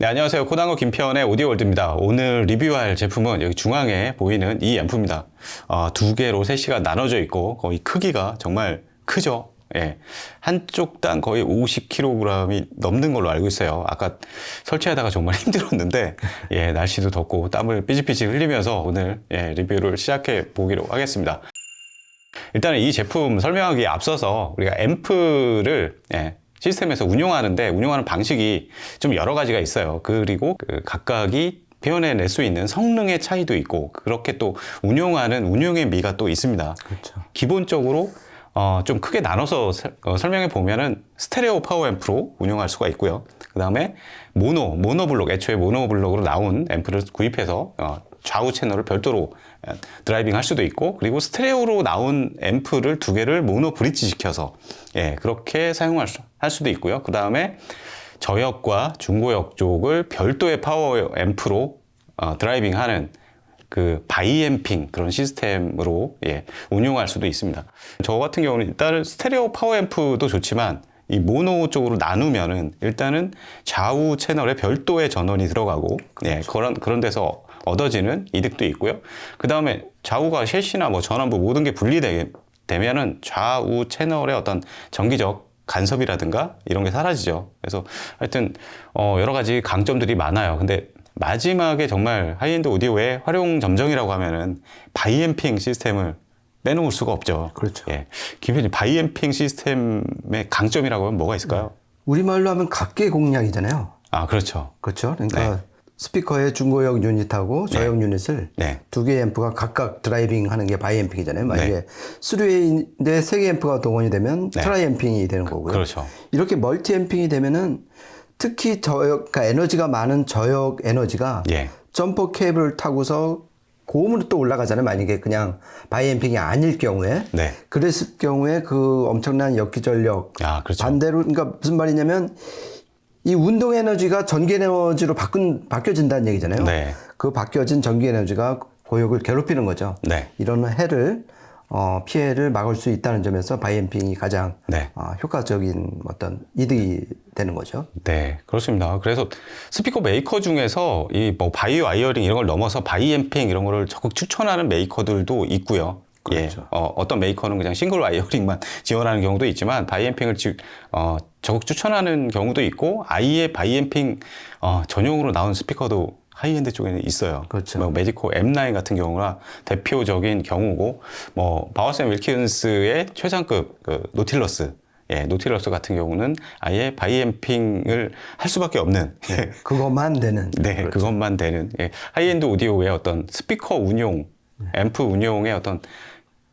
네, 안녕하세요. 코당어 김편의 오디오월드입니다. 오늘 리뷰할 제품은 여기 중앙에 보이는 이 앰프입니다. 어, 두 개로 셋시가 나눠져 있고 거의 크기가 정말 크죠. 예. 한쪽당 거의 50kg이 넘는 걸로 알고 있어요. 아까 설치하다가 정말 힘들었는데, 예, 날씨도 덥고 땀을 삐질삐질 흘리면서 오늘 예, 리뷰를 시작해 보기로 하겠습니다. 일단은 이 제품 설명하기에 앞서서 우리가 앰프를 예, 시스템에서 운용하는데 운용하는 방식이 좀 여러 가지가 있어요. 그리고 그 각각이 표현해낼 수 있는 성능의 차이도 있고 그렇게 또 운용하는 운용의 미가 또 있습니다. 그렇죠. 기본적으로 어, 좀 크게 나눠서 설- 어, 설명해 보면은 스테레오 파워 앰프로 운영할 수가 있고요. 그 다음에 모노, 모노블록, 애초에 모노블록으로 나온 앰프를 구입해서 어, 좌우 채널을 별도로 어, 드라이빙 할 수도 있고, 그리고 스테레오로 나온 앰프를 두 개를 모노 브릿지 시켜서 예, 그렇게 사용할 수, 할 수도 있고요. 그 다음에 저역과 중고역 쪽을 별도의 파워 앰프로 어, 드라이빙하는 그 바이앰핑 그런 시스템으로 예, 운용할 수도 있습니다. 저 같은 경우는 일단은 스테레오 파워 앰프도 좋지만 이 모노 쪽으로 나누면은 일단은 좌우 채널에 별도의 전원이 들어가고 예, 그런 그런 데서 얻어지는 이득도 있고요. 그 다음에 좌우가 셰시나 뭐 전원부 모든 게 분리되면은 좌우 채널의 어떤 전기적 간섭이라든가 이런 게 사라지죠. 그래서 하여튼 어 여러 가지 강점들이 많아요. 근데 마지막에 정말 하이엔드 오디오의 활용 점정이라고 하면은 바이앰핑 시스템을 빼놓을 수가 없죠. 그렇죠. 예. 김현님 바이앰핑 시스템의 강점이라고 하면 뭐가 있을까요? 우리말로 하면 각계 공략이잖아요. 아, 그렇죠. 그렇죠. 그러니까 스피커의 중고역 유닛하고 저역 유닛을 네. 두 개의 앰프가 각각 드라이빙 하는 게 바이 앰핑이잖아요. 네. 만약에 3웨이인데 세 개 앰프가 동원이 되면 트라이 앰핑이 되는 거고요. 그렇죠. 이렇게 멀티 앰핑이 되면은 특히 저역, 그러니까 에너지가 많은 저역 에너지가 예. 점퍼 케이블을 타고서 고음으로 또 올라가잖아요. 만약에 그냥 바이앰핑이 아닐 경우에. 네. 그랬을 경우에 그 엄청난 역기 전력. 아, 그렇죠. 반대로, 그러니까 무슨 말이냐면 이 운동 에너지가 전기 에너지로 바꾼, 바뀌어진다는 얘기잖아요. 네. 그 바뀌어진 전기 에너지가 고역을 괴롭히는 거죠. 네. 이런 해를, 어, 피해를 막을 수 있다는 점에서 바이앰핑이 가장 네. 어, 효과적인 어떤 이득이 되는 거죠. 네, 그렇습니다. 그래서 스피커 메이커 중에서 이 뭐 바이 와이어링 이런 걸 넘어서 바이앰핑 이런 거를 적극 추천하는 메이커들도 있고요. 그렇죠. 예, 어, 어떤 메이커는 그냥 싱글 와이어링만 지원하는 경우도 있지만 바이앰핑을 지, 어, 적극 추천하는 경우도 있고 아예 바이앰핑 어, 전용으로 나온 스피커도 하이엔드 쪽에는 있어요. 그렇죠. 뭐 매지코 M9 같은 경우가 대표적인 경우고 뭐 바워샘 윌킨스의 최상급 그 노틸러스 예, 노틸러스 같은 경우는 아예 바이앰핑을 할 수밖에 없는 예, 그것만 되는. 네, 그것만 되는 예, 하이엔드 오디오의 어떤 스피커 운용, 앰프 운용의 어떤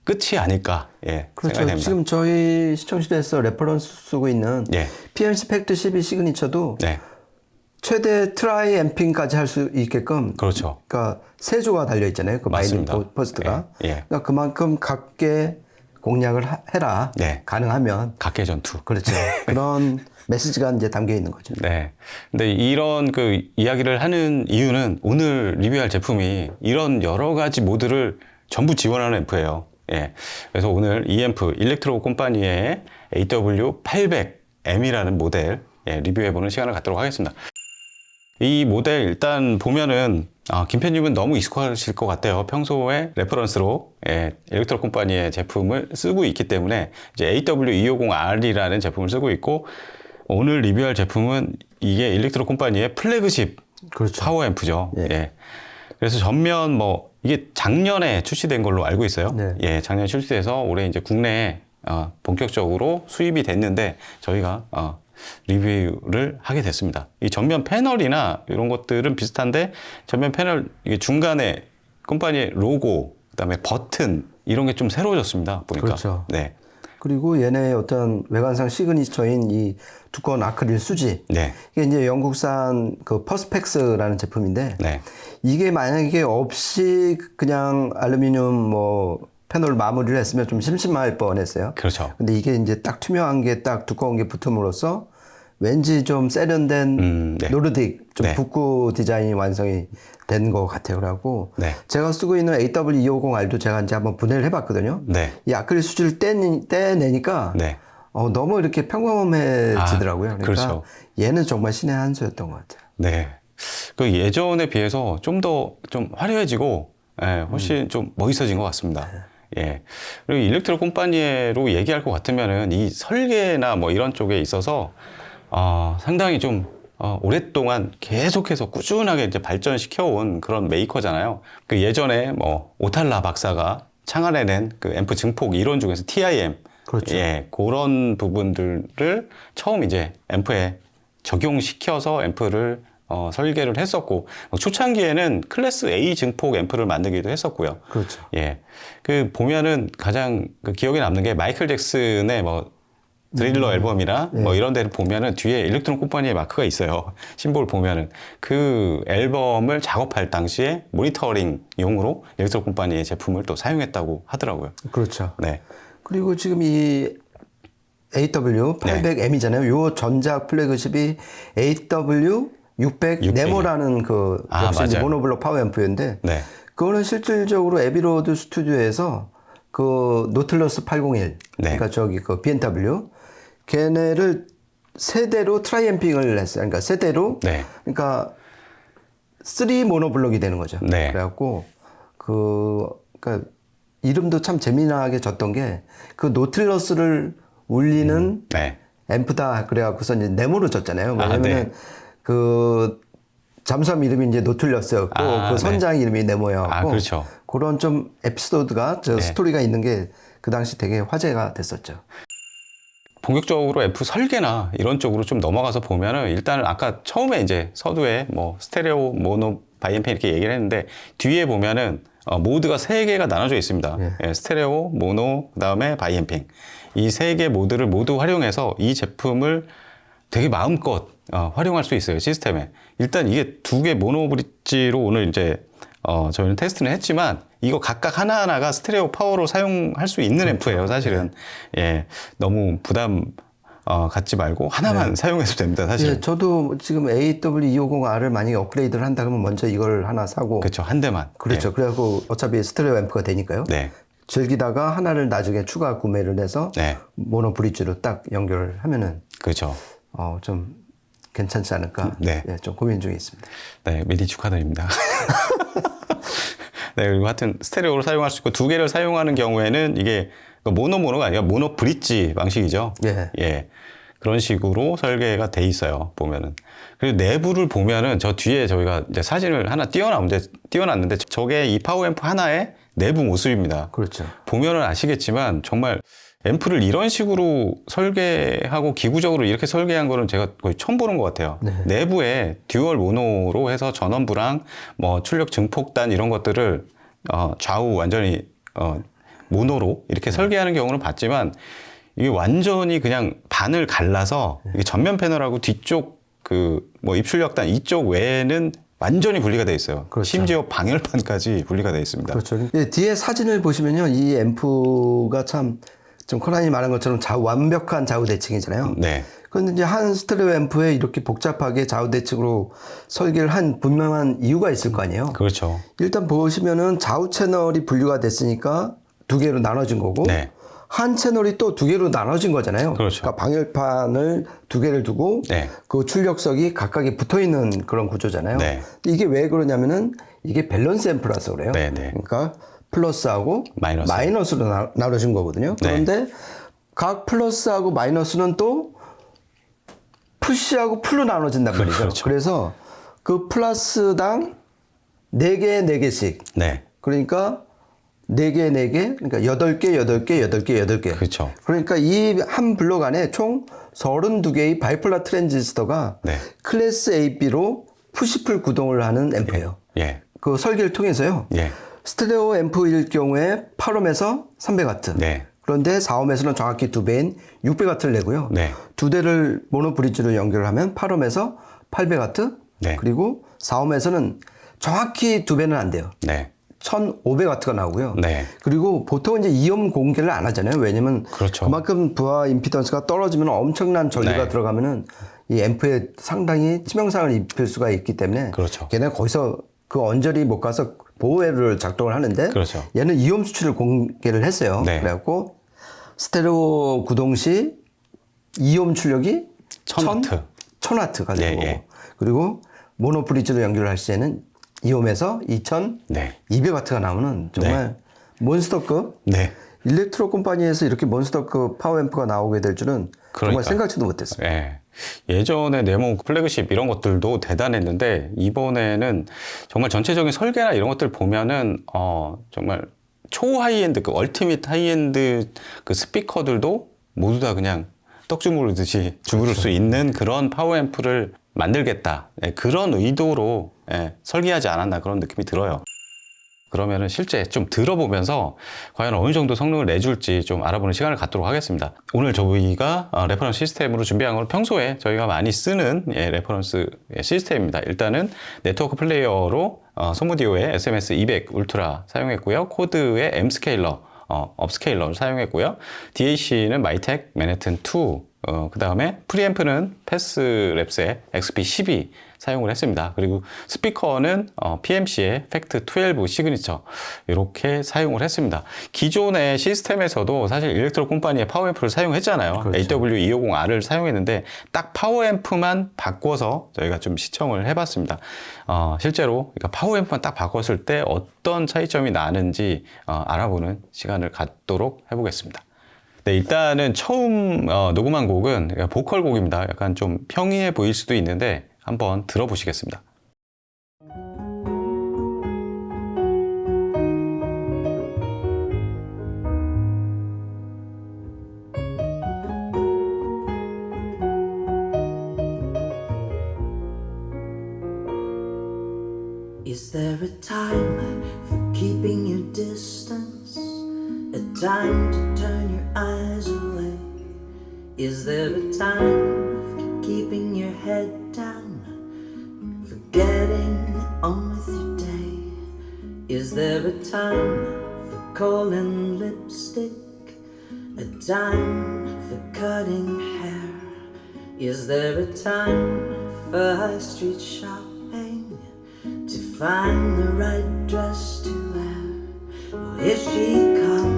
끝이 아닐까 예, 그렇죠. 생각이 됩니다. 지금 저희 시청실에서 레퍼런스 쓰고 있는 예. PNC 팩트 12 시그니처도 네, 최대 트라이 앰핑까지 할 수 있게끔 그렇죠. 그러니까 세 조가 달려 있잖아요. 그 맞습니다. 포- 포스트가. 예, 예. 그러니까 그만큼 각계 공략을 하- 해라. 네. 가능하면 각계 전투. 그렇죠. 그런 메시지가 이제 담겨 있는 거죠. 네. 근데 이런 그 이야기를 하는 이유는 오늘 리뷰할 제품이 이런 여러 가지 모드를 전부 지원하는 앰프예요. 예. 그래서 오늘 이 앰프 일렉트로 콤파니의 AW800M이라는 모델 예, 리뷰해보는 시간을 갖도록 하겠습니다. 이 모델 일단 보면은 아, 김편님은 너무 익숙하실 것 같아요. 평소에 레퍼런스로 예, 일렉트로 콤파니의 제품을 쓰고 있기 때문에 이제 AW250R이라는 제품을 쓰고 있고 오늘 리뷰할 제품은 이게 일렉트로 콤파니의 플래그십 그렇죠. 파워 앰프죠. 예. 예. 그래서 전면 뭐 이게 작년에 출시된 걸로 알고 있어요. 네. 예, 작년에 출시돼서 올해 이제 국내에 어, 본격적으로 수입이 됐는데 저희가 어, 리뷰를 하게 됐습니다. 이 전면 패널이나 이런 것들은 비슷한데 전면 패널 이게 중간에 컴퍼니의 로고 그다음에 버튼 이런 게 좀 새로워졌습니다. 보니까. 그렇죠. 네. 그리고 얘네의 어떤 외관상 시그니처인 이 두꺼운 아크릴 수지. 네. 이게 이제 영국산 그 퍼스펙스라는 제품인데 네. 이게 만약에 없이 그냥 알루미늄 뭐 패널 마무리를 했으면 좀 심심할 뻔했어요. 그렇죠. 근데 이게 이제 딱 투명한 게 딱 두꺼운 게 붙음으로써 왠지 좀 세련된 음, 네. 노르딕 좀 네. 북구 디자인이 완성이 된 것 같아요. 그래갖고 네. 제가 쓰고 있는 AW250R도 제가 이제 한번 분해를 해봤거든요. 네. 이 아크릴 수지를 떼니, 떼내니까 네. 어, 너무 이렇게 평범해지더라고요. 아, 그러니까 그렇죠. 얘는 정말 신의 한 수였던 것 같아요. 네. 그 예전에 비해서 좀더좀 화려해지고, 예, 훨씬 음. 좀 멋있어진 것 같습니다. 네. 예. 그리고 일렉트로 콤파니에로 얘기할 것 같으면은 이 설계나 뭐 이런 쪽에 있어서, 어, 상당히 좀, 어, 오랫동안 계속해서 꾸준하게 이제 발전시켜온 그런 메이커잖아요. 그 예전에 뭐, 오탈라 박사가 창안해낸 그 앰프 증폭 이론 중에서 TIM. 그렇죠. 예, 그런 부분들을 처음 이제 앰프에 적용시켜서 앰프를 어, 설계를 했었고 어, 초창기에는 클래스 A 증폭 앰프를 만들기도 했었고요. 그렇죠. 예, 그 보면은 가장 그 기억에 남는 게 마이클 잭슨의 뭐 드릴러 앨범이나 뭐 이런 데를 보면은 뒤에 일렉트론 콤파니의 마크가 있어요. 심볼 보면은 그 앨범을 작업할 당시에 모니터링 용으로 일렉트론 콤파니의 제품을 또 사용했다고 하더라고요. 그렇죠. 네, 그리고 지금 이 AW 800M이잖아요. 요 전작 플래그십이 AW 600 600 네모라는 그 아, 역시 이제 맞아요. 모노블록 파워 앰프인데 네, 그거는 실질적으로 에비로드 스튜디오에서 그 노틀러스 801 네. 그러니까 저기 그 BMW 걔네를 세대로 트라이앰핑을 했어요. 그러니까 세대로 네. 그러니까 3 모노블록이 되는 거죠. 네. 그래갖고 그 그러니까 이름도 참 재미나게 졌던 게 그 노틸러스를 울리는 네. 앰프다 그래갖고서 이제 네모로 졌잖아요. 아, 왜냐면은 네. 그 잠수함 이름이 이제 노틸러스였고 아, 그 네. 선장 이름이 네모였고 아, 그렇죠. 그런 좀 에피소드가 저 네. 스토리가 있는 게 그 당시 되게 화제가 됐었죠. 본격적으로 F 설계나 이런 쪽으로 좀 넘어가서 보면은 일단은 아까 처음에 이제 서두에 뭐 스테레오, 모노, 바이앰펜 이렇게 얘기를 했는데 뒤에 보면은 어, 모드가 세 개가 나눠져 있습니다. 예. 예, 스테레오, 모노, 그다음에 바이앰핑 이 세 개 모드를 모두 활용해서 이 제품을 되게 마음껏 어, 활용할 수 있어요 시스템에. 일단 이게 두 개 모노 브릿지로 오늘 이제 어, 저희는 테스트는 했지만 이거 각각 하나하나가 스테레오 파워로 사용할 수 있는 앰프예요 사실은. 예, 너무 부담 어, 갖지 말고 하나만 사용해도 됩니다 사실. 예, 저도 지금 AW250R을 만약에 업그레이드를 한다 그러면 먼저 이걸 하나 사고 그렇죠 한 대만. 그렇죠. 그래갖고 어차피 스테레오 앰프가 되니까요. 네. 즐기다가 하나를 나중에 추가 구매를 해서 네. 모노 브릿지로 딱 연결을 하면은 그렇죠. 어, 좀 괜찮지 않을까? 네. 예, 좀 고민 중에 있습니다. 네, 미리 축하드립니다. 네, 그리고 하여튼 스테레오로 사용할 수 있고 두 개를 사용하는 경우에는 이게 그 모노 모노가 아니라 모노 브릿지 방식이죠. 예. 예. 그런 식으로 설계가 돼 있어요. 보면은. 그리고 내부를 보면은 저 뒤에 저희가 이제 사진을 하나 띄워놨는데, 띄워놨는데 저게 이 파워앰프 하나의 내부 모습입니다. 그렇죠. 보면은 아시겠지만 정말 앰프를 이런 식으로 설계하고 기구적으로 이렇게 설계한 거는 제가 거의 처음 보는 것 같아요. 네. 내부에 듀얼 모노로 해서 전원부랑 뭐 출력 증폭단 이런 것들을 어, 좌우 완전히 어, 모노로 이렇게 설계하는 경우는 봤지만 이게 완전히 그냥 반을 갈라서 이게 전면 패널하고 뒤쪽 그 뭐 입출력단 이쪽 외에는 완전히 분리가 돼 있어요. 그렇죠. 심지어 방열판까지 분리가 돼 있습니다. 그렇죠. 예, 뒤에 사진을 보시면요. 이 앰프가 참, 좀 코난이 말한 것처럼 좌우, 완벽한 좌우 대칭이잖아요. 네. 그런데 이제 한 스테레오 앰프에 이렇게 복잡하게 좌우 대칭으로 설계를 한 분명한 이유가 있을 거 아니에요. 그렇죠. 일단 보시면은 좌우 채널이 분류가 됐으니까 두 개로 나눠진 거고 네. 한 채널이 또 두 개로 나눠진 거잖아요. 그렇죠. 러니까 방열판을 두 개를 두고 네. 그 출력석이 각각에 붙어 있는 그런 구조잖아요. 네. 이게 왜 그러냐면은 이게 밸런스 앰프라서 그래요. 네, 네. 그러니까 플러스하고 마이너스. 로 나, 나눠진 거거든요. 네. 그런데 각 플러스하고 마이너스는 또 푸시하고 풀로 나눠진단 말이죠. 그렇죠. 그래서 그 플러스당 네개네개씩 네. 그러니까 네개네개 그러니까 여덟 개 여덟 개 여덟 개 여덟 개 그렇죠. 그러니까 이 한 블록 안에 총 32개의 바이폴라 트랜지스터가 네. 클래스 AB로 푸시풀 구동을 하는 앰프예요. 예. 그 설계를 통해서요. 예. 스테레오 앰프일 경우에 8옴에서 300와트. 네. 그런데 4옴에서는 정확히 두 배인 600와트를 내고요. 네. 두 대를 모노 브릿지로 연결을 하면 8옴에서 800와트. 네. 그리고 4옴에서는 정확히 두 배는 안 돼요. 네. 1500와트가 나오고요. 네. 그리고 보통 이제 이온 공개를 안 하잖아요. 왜냐면 그렇죠. 그만큼 부하 임피던스가 떨어지면 엄청난 전류가 네. 들어가면은 이 앰프에 상당히 치명상을 입힐 수가 있기 때문에 그렇죠. 걔는 거기서 그 언저리 못 가서 보호회를 작동을 하는데 그렇죠. 얘는 이온 수치를 공개를 했어요. 네. 그래갖고 스테레오 구동 시 이온 출력이 천 와트. 1000와트가 되는 예, 거고 예. 그리고 모노 브리지로 연결을 할 시에는 이옴에서 2200와트가 네. 나오는 정말 몬스터급 네. 일렉트로 컴퍼니에서 이렇게 몬스터급 파워앰프가 나오게 될 줄은 그러니까요. 정말 생각지도 못했어요. 예. 예전에 네모 플래그십 이런 것들도 대단했는데 이번에는 정말 전체적인 설계나 이런 것들 보면은 어 정말 초 하이엔드 그 얼티밋 하이엔드 그 스피커들도 모두 다 그냥 떡 주무르듯이 주무를 수 있는 그런 파워 앰프를 만들겠다 예, 그런 의도로 예, 설계하지 않았나 그런 느낌이 들어요. 그러면은 실제 좀 들어보면서 과연 어느 정도 성능을 내줄지 좀 알아보는 시간을 갖도록 하겠습니다. 오늘 저희가 어, 레퍼런스 시스템으로 준비한 건 평소에 저희가 많이 쓰는 예, 레퍼런스 시스템입니다. 일단은 네트워크 플레이어로 어, 소모디오의 SMS 200 울트라 사용했고요. 코드의 M 스케일러, 어, 업스케일러를 사용했고요. DAC는 마이텍 맨해튼 2, 어, 그 다음에 프리앰프는 패스랩스의 XP12 사용을 했습니다. 그리고 스피커는 어, PMC의 팩트 12 시그니처 이렇게 사용을 했습니다. 기존의 시스템에서도 사실 일렉트로 콤파니의 파워앰프를 사용했잖아요. AW250R을 사용했는데 딱 파워앰프만 바꿔서 저희가 좀 시청을 해봤습니다. 어, 실제로 그러니까 파워앰프만 딱 바꿨을 때 어떤 차이점이 나는지 어, 알아보는 시간을 갖도록 해보겠습니다. 네, 일단은 처음 어, 녹음한 곡은 보컬 곡입니다. 약간 좀 평이해 보일 수도 있는데 한번 들어보시겠습니다. Time to turn your eyes away? Is there a time for keeping your head down? Forgetting on with your day? Is there a time for calling lipstick? A time for cutting hair? Is there a time for high street shopping? To find the right dress to wear? Here she comes.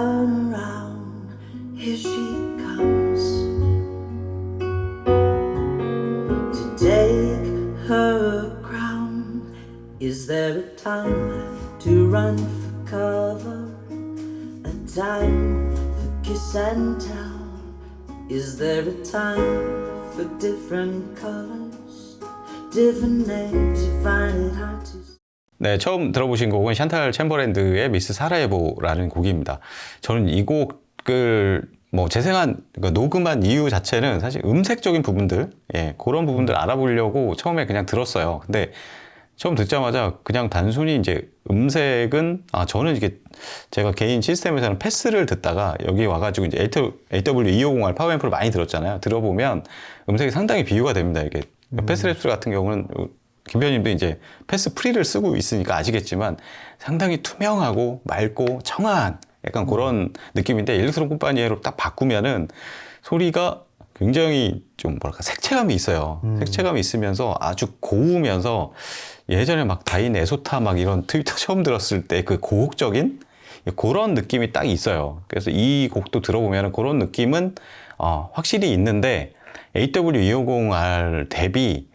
Turn around, here she comes. To take her crown. Is there a time to run for cover? A time for kiss and tell? Is there a time for different colors? Different names, you find it hard to 네, 처음 들어보신 곡은 샨탈 챔버랜드의 미스 사라예보라는 곡입니다. 저는 이 곡을 뭐 재생한 그러니까 녹음한 이유 자체는 사실 음색적인 부분들, 예, 그런 부분들 알아보려고 처음에 그냥 들었어요. 근데 처음 듣자마자 그냥 단순히 이제 음색은 아 저는 이게 제가 개인 시스템에서는 패스를 듣다가 여기 와가지고 이제 AW250R 파워앰프를 많이 들었잖아요. 들어보면 음색이 상당히 비교가 됩니다. 이게 패스랩스 같은 경우는 김변님도 이제 패스 프리를 쓰고 있으니까 아시겠지만 상당히 투명하고 맑고 청아한 약간 그런 느낌인데 일렉트론 콤파니에로 딱 바꾸면은 소리가 굉장히 좀 뭐랄까 색채감이 있어요. 색채감이 있으면서 아주 고우면서 예전에 막 다인 에소타 막 이런 트위터 처음 들었을 때 그 고혹적인 그런 느낌이 딱 있어요. 그래서 이 곡도 들어보면 그런 느낌은 어, 확실히 있는데 AW250R 대비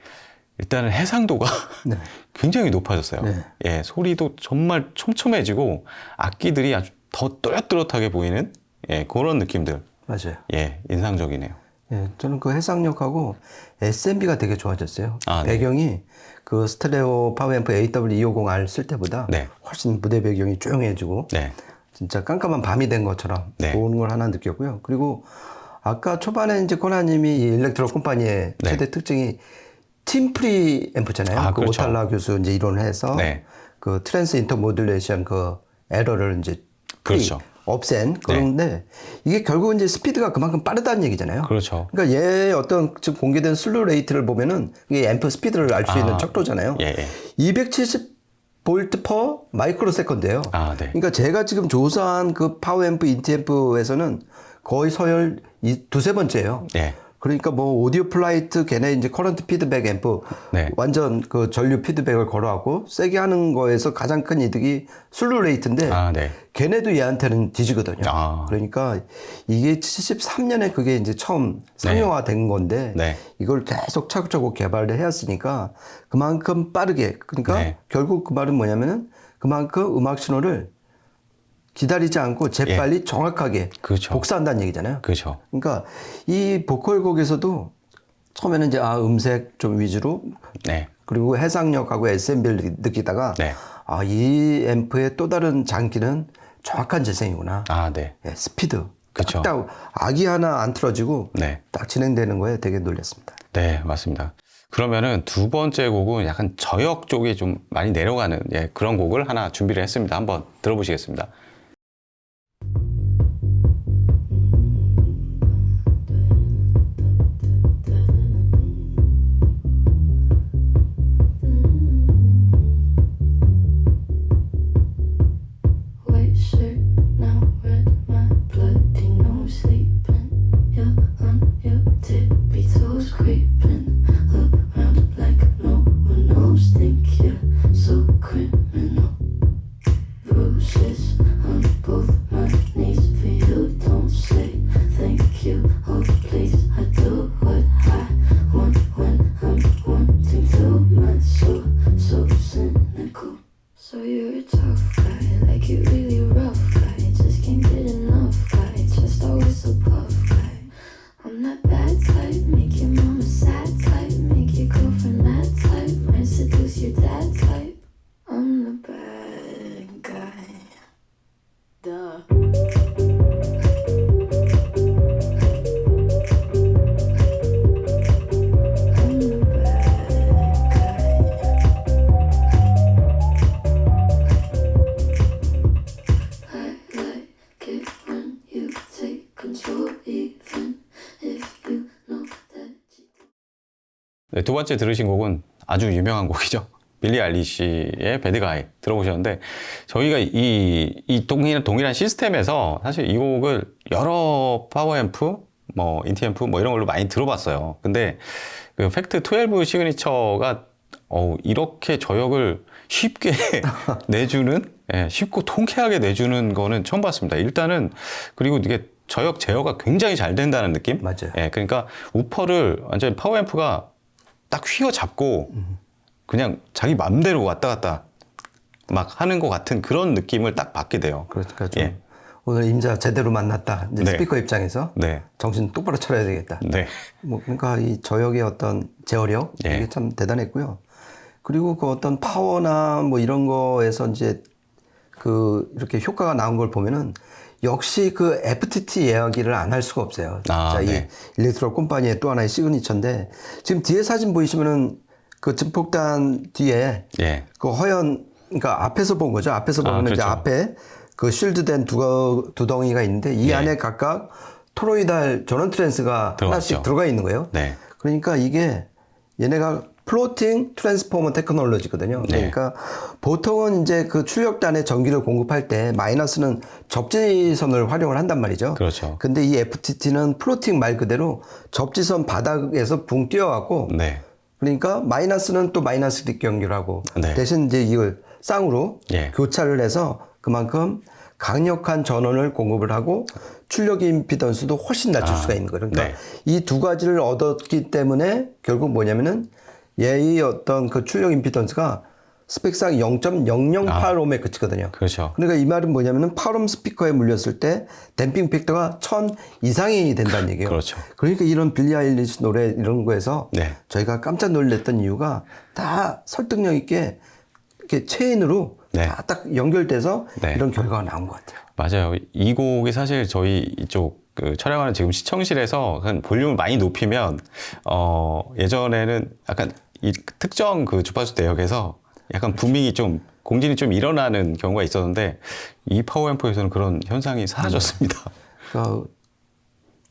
일단은 해상도가 굉장히 높아졌어요. 네. 예, 소리도 정말 촘촘해지고 악기들이 아주 더 또렷또렷하게 보이는 예, 그런 느낌들. 맞아요. 예, 인상적이네요. 예, 저는 그 해상력하고 SMB가 되게 좋아졌어요. 아, 네. 배경이 그 스테레오 파워앰프 AW250R 쓸 때보다 네. 훨씬 무대 배경이 조용해지고 네. 진짜 깜깜한 밤이 된 것처럼 네. 좋은 걸 하나 느꼈고요. 그리고 아까 초반에 이제 코나님이 이 일렉트로 콤파니의 네. 최대 특징이 팀 프리 앰프잖아요. 아, 그 그렇죠. 오탈라 교수 이제 이론을 해서 네. 그 트랜스 인터 모듈레이션 그 에러를 이제 그렇죠. 없앤 그런데 이게 결국은 이제 스피드가 그만큼 빠르다는 얘기잖아요. 그렇죠. 그러니까 얘 어떤 지금 공개된 슬루 레이트를 보면은 이게 앰프 스피드를 알수 아, 있는 척도잖아요. 예, 예. 270 볼트 퍼 마이크로 세컨드예요. 아, 네. 그러니까 제가 지금 조사한 그 파워 앰프 인티 앰프에서는 거의 서열 이 두세 번째예요. 예. 그러니까 뭐 오디오 플라이트 걔네 이제 커런트 피드백 앰프 네. 완전 그 전류 피드백을 걸어갖고 세게 하는 거에서 가장 큰 이득이 슬루 레이트인데 아, 네. 걔네도 얘한테는 뒤지거든요. 아. 그러니까 이게 73년에 그게 이제 처음 상용화된 건데 네. 이걸 계속 차곡차곡 개발을 해왔으니까 그만큼 빠르게 그러니까 네. 결국 그 말은 뭐냐면은 그만큼 음악 신호를 기다리지 않고 재빨리 정확하게 예. 그렇죠. 복사한다는 얘기잖아요. 그렇죠. 그러니까 이 보컬 곡에서도 처음에는 이제 아 음색 좀 위주로 네. 그리고 해상력하고 SMB를 느끼다가 네. 아이 앰프의 또 다른 장기는 정확한 재생이구나. 아, 네. 예, 스피드. 그쵸. 딱 악이 하나 안 틀어지고 네. 딱 진행되는 거에 되게 놀랐습니다. 네, 맞습니다. 그러면은 두 번째 곡은 약간 저역 쪽이 좀 많이 내려가는 예, 그런 곡을 하나 준비를 했습니다. 한번 들어보시겠습니다. 번째 들으신 곡은 아주 유명한 곡이죠. 빌리 알리시의 배드가이 들어보셨는데 저희가 이, 이 동일한, 동일한 시스템에서 사실 이 곡을 여러 파워앰프, 뭐 인티앰프 뭐 이런 걸로 많이 들어봤어요. 근데 그 팩트 12 시그니처가 어우, 이렇게 저역을 쉽게 내주는 예, 쉽고 통쾌하게 내주는 거는 처음 봤습니다. 일단은 그리고 이게 저역 제어가 굉장히 잘 된다는 느낌? 맞아요. 예, 그러니까 우퍼를 완전히 파워앰프가 딱 휘어잡고 그냥 자기 맘대로 왔다 갔다 막 하는 것 같은 그런 느낌을 딱 받게 돼요. 그러니까 좀 예. 오늘 임자 제대로 만났다. 이제 네. 스피커 입장에서 네. 정신 똑바로 차려야 되겠다. 네. 뭐 그러니까 이 저역의 어떤 제어력 예. 이게 참 대단했고요. 그리고 그 어떤 파워나 뭐 이런 거에서 이제 그 이렇게 효과가 나온 걸 보면은 역시 그 FTT 이야기를 안 할 수가 없어요. 아, 자, 네. 이 일렉트로 콤파니의 또 하나의 시그니처인데 지금 뒤에 사진 보이시면은 그 증폭단 뒤에 예. 그 허연 그러니까 앞에서 본 거죠. 앞에서 아, 보면 이제 그렇죠. 앞에 그 쉴드된 두, 두 덩이가 있는데 이 예. 안에 각각 토로이달 전원 트랜스가 들어갔죠. 하나씩 들어가 있는 거예요. 네. 그러니까 이게 얘네가 플로팅 트랜스포머 테크놀로지거든요. 네. 그러니까 보통은 이제 그 출력단에 전기를 공급할 때 마이너스는 접지선을 활용을 한단 말이죠. 그렇죠. 근데 이 FTT는 플로팅 말 그대로 접지선 바닥에서 붕 뛰어갖고 네. 그러니까 마이너스는 또 마이너스 연결하고 네. 대신 이제 이걸 쌍으로 예. 교차를 해서 그만큼 강력한 전원을 공급을 하고 출력 임피던스도 훨씬 낮출 수가 있는 거예요. 그러니까 네. 이두 가지를 얻었기 때문에 결국 뭐냐면은 얘의 어떤 그 출력 임피던스가 스펙상 0.008옴에 그치거든요. 그렇죠. 그러니까 이 말은 뭐냐면은 8옴 스피커에 물렸을 때 댐핑 팩터가 1000 이상이 된다는 얘기예요. 그렇죠. 그러니까 이런 빌리 아일리시 노래 이런 거에서 네. 저희가 깜짝 놀랐던 이유가 다 설득력 있게 이렇게 체인으로 네. 다 딱 연결돼서 네. 이런 결과가 나온 것 같아요. 맞아요. 이 곡이 사실 저희 이쪽 그 촬영하는 지금 시청실에서 한 볼륨을 많이 높이면 어 예전에는 약간 이 특정 그 주파수 대역에서 약간 부밍이 좀 공진이 좀 일어나는 경우가 있었는데 이 파워앰프에서는 그런 현상이 사라졌습니다. 그러니까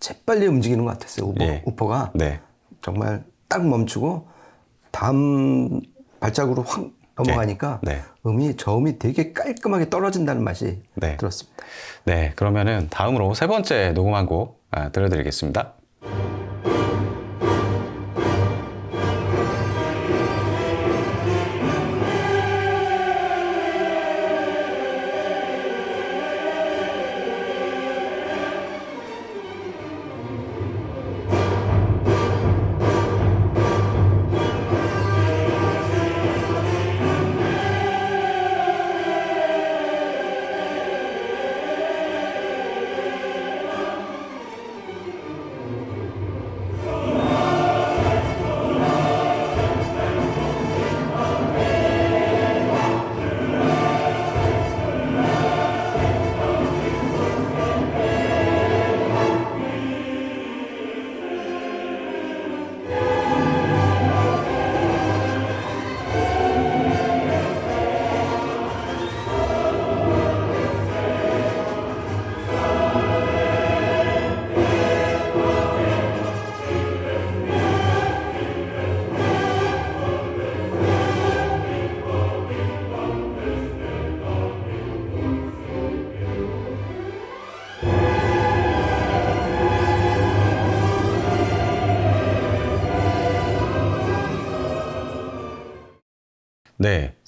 재빨리 움직이는 것 같았어요. 우퍼, 예. 우퍼가 네. 정말 딱 멈추고 다음 발작으로 확 넘어가니까 네. 음이 저음이 되게 깔끔하게 떨어진다는 맛이 네. 들었습니다. 네, 그러면은 다음으로 세 번째 녹음한 곡 아, 들려드리겠습니다.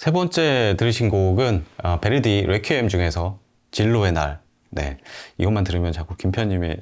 세 번째 들으신 곡은 아, 베르디 레퀴엠 중에서 진로의 날. 네, 이것만 들으면 자꾸 김편님의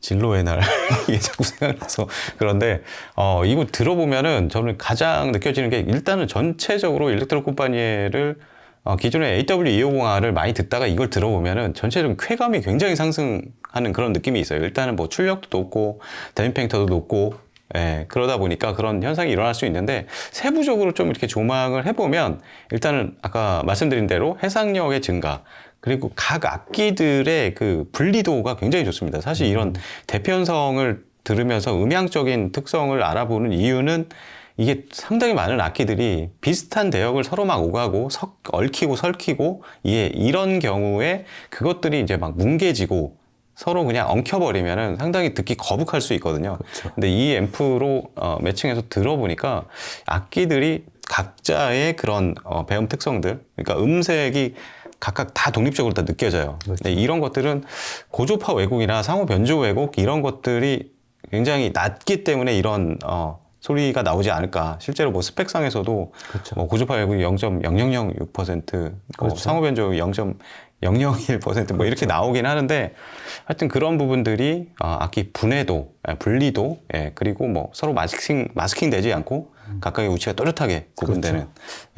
진로의 날 이게 자꾸 생각나서 그런데 어, 이거 들어보면은 저는 가장 느껴지는 게 일단은 전체적으로 일렉트로 콤파니에를 어, 기존에 AW250R을 많이 듣다가 이걸 들어보면은 전체적인 쾌감이 굉장히 상승하는 그런 느낌이 있어요. 일단은 뭐 출력도 높고 데미팽터도 높고 예, 그러다 보니까 그런 현상이 일어날 수 있는데 세부적으로 좀 이렇게 조망을 해보면 일단은 아까 말씀드린 대로 해상력의 증가 그리고 각 악기들의 그 분리도가 굉장히 좋습니다. 사실 이런 대편성을 들으면서 음향적인 특성을 알아보는 이유는 이게 상당히 많은 악기들이 비슷한 대역을 서로 막 오가고 석, 얽히고 설키고 예, 이런 경우에 그것들이 이제 막 뭉개지고 서로 그냥 엉켜버리면은 상당히 듣기 거북할 수 있거든요. 근데 이 앰프로 어, 매칭해서 들어보니까 악기들이 각자의 그런 어, 배음 특성들, 그러니까 음색이 각각 다 독립적으로 다 느껴져요. 근데 이런 것들은 고조파 왜곡이나 상호 변조 왜곡 이런 것들이 굉장히 낮기 때문에 이런 어, 소리가 나오지 않을까. 실제로 뭐 스펙상에서도 뭐 고조파 왜곡이 0.0006%, 뭐 상호 변조 0.001%뭐 이렇게 나오긴 하는데 하여튼 그런 부분들이 어, 악기 분해도, 예, 분리도, 예, 그리고 뭐 서로 마스킹 마스킹 되지 않고 각각의 위치가 또렷하게 구분되는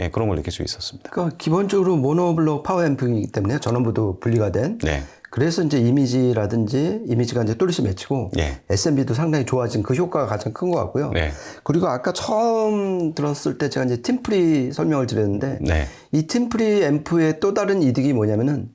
예, 그런 걸 느낄 수 있었습니다. 그러니까 기본적으로 모노블록 파워 앰프이기 때문에 전원부도 분리가 된 네. 그래서 이제 이미지라든지 이미지가 이제 또렷이 맺히고 예. SMB도 상당히 좋아진 그 효과가 가장 큰 것 같고요. 네. 그리고 아까 처음 들었을 때 제가 이제 팀프리 설명을 드렸는데 네. 이 팀프리 앰프의 또 다른 이득이 뭐냐면은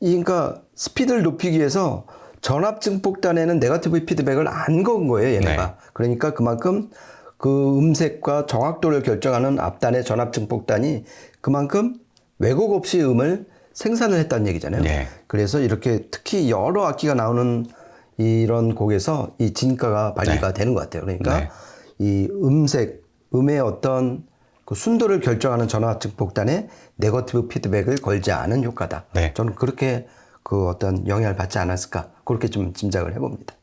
이 그러니까 스피드를 높이기 위해서 전압 증폭단에는 네거티브 피드백을 안 건 거예요, 얘네가. 네. 그러니까 그만큼 그 음색과 정확도를 결정하는 앞단의 전압 증폭단이 그만큼 왜곡 없이 음을 생산을 했다는 얘기잖아요. 네. 그래서 이렇게 특히 여러 악기가 나오는 이런 곡에서 이 진가가 발휘가 되는 것 같아요. 그러니까 네. 이 음색, 음의 어떤 그 순도를 결정하는 전화 증폭단에 네거티브 피드백을 걸지 않은 효과다. 네. 저는 그렇게 그 어떤 영향을 받지 않았을까 그렇게 좀 짐작을 해봅니다.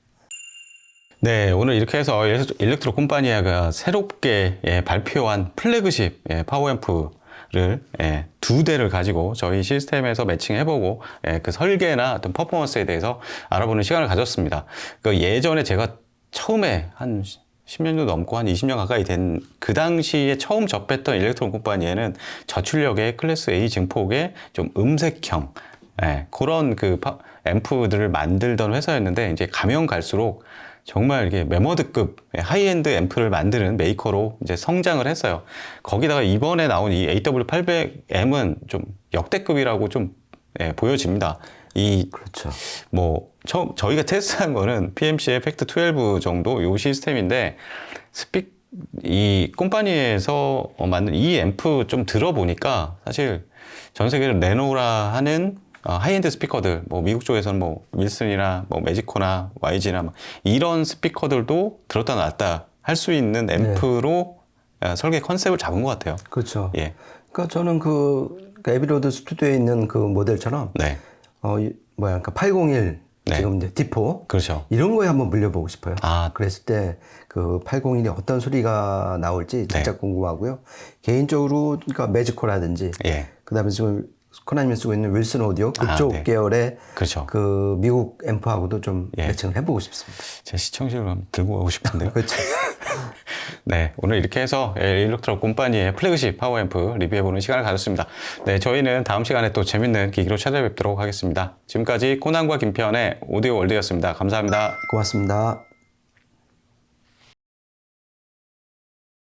네, 오늘 이렇게 해서 일렉트로 콤파니아가 새롭게 예, 발표한 플래그십 예, 파워앰프 를 예, 두 대를 가지고 저희 시스템에서 매칭해보고 예, 그 설계나 어떤 퍼포먼스에 대해서 알아보는 시간을 가졌습니다. 그 예전에 제가 처음에 한 10년도 넘고 한 20년 가까이 된 그 당시에 처음 접했던 일렉트론 콤파니에는 저출력의 클래스 A 증폭의 좀 음색형 예, 그런 그 파- 앰프들을 만들던 회사였는데 이제 가면 갈수록 정말 이게 메머드급 예, 하이엔드 앰프를 만드는 메이커로 이제 성장을 했어요. 거기다가 이번에 나온 이 AW800M은 좀 역대급이라고 좀 예, 보여집니다. 이 그렇죠. 뭐 처음 저희가 테스트한 거는 PMC 에펙트 12 정도 요 시스템인데 스픽 이 콤파니에서 어, 만든 이 앰프 좀 들어보니까 사실 전 세계를 내놓으라 하는 어, 하이엔드 스피커들 뭐 미국 쪽에서는 뭐 윌슨이나 뭐 매지코나 YG나 막 이런 스피커들도 들었다 놨다 할 수 있는 앰프로 어, 설계 컨셉을 잡은 것 같아요. 그렇죠. 예, 그러니까 저는 그, 그 에비로드 스튜디오에 있는 그 모델처럼 네, 어 이- 뭐야 그러니까 801 네. 지금 이제 디포 그렇죠. 이런 거에 한번 물려보고 싶어요. 아. 그랬을 때 그 801이 어떤 소리가 나올지 진짜 네. 궁금하고요. 개인적으로 그러니까 매지코라든지 예, 그다음에 지금 코나님이 쓰고 있는 윌슨 오디오 그쪽 네. 계열의 그렇죠. 그 미국 앰프하고도 좀 예. 매칭을 해보고 싶습니다. 제 시청실로 한번 들고 가고 싶은데요. 그렇죠. 네, 오늘 이렇게 해서 일렉트로 콤파니의 플래그십 파워 앰프 리뷰해보는 시간을 가졌습니다. 네, 저희는 다음 시간에 또 재밌는 기기로 찾아뵙도록 하겠습니다. 지금까지 코난과 김편의 오디오 월드였습니다. 감사합니다. 고맙습니다.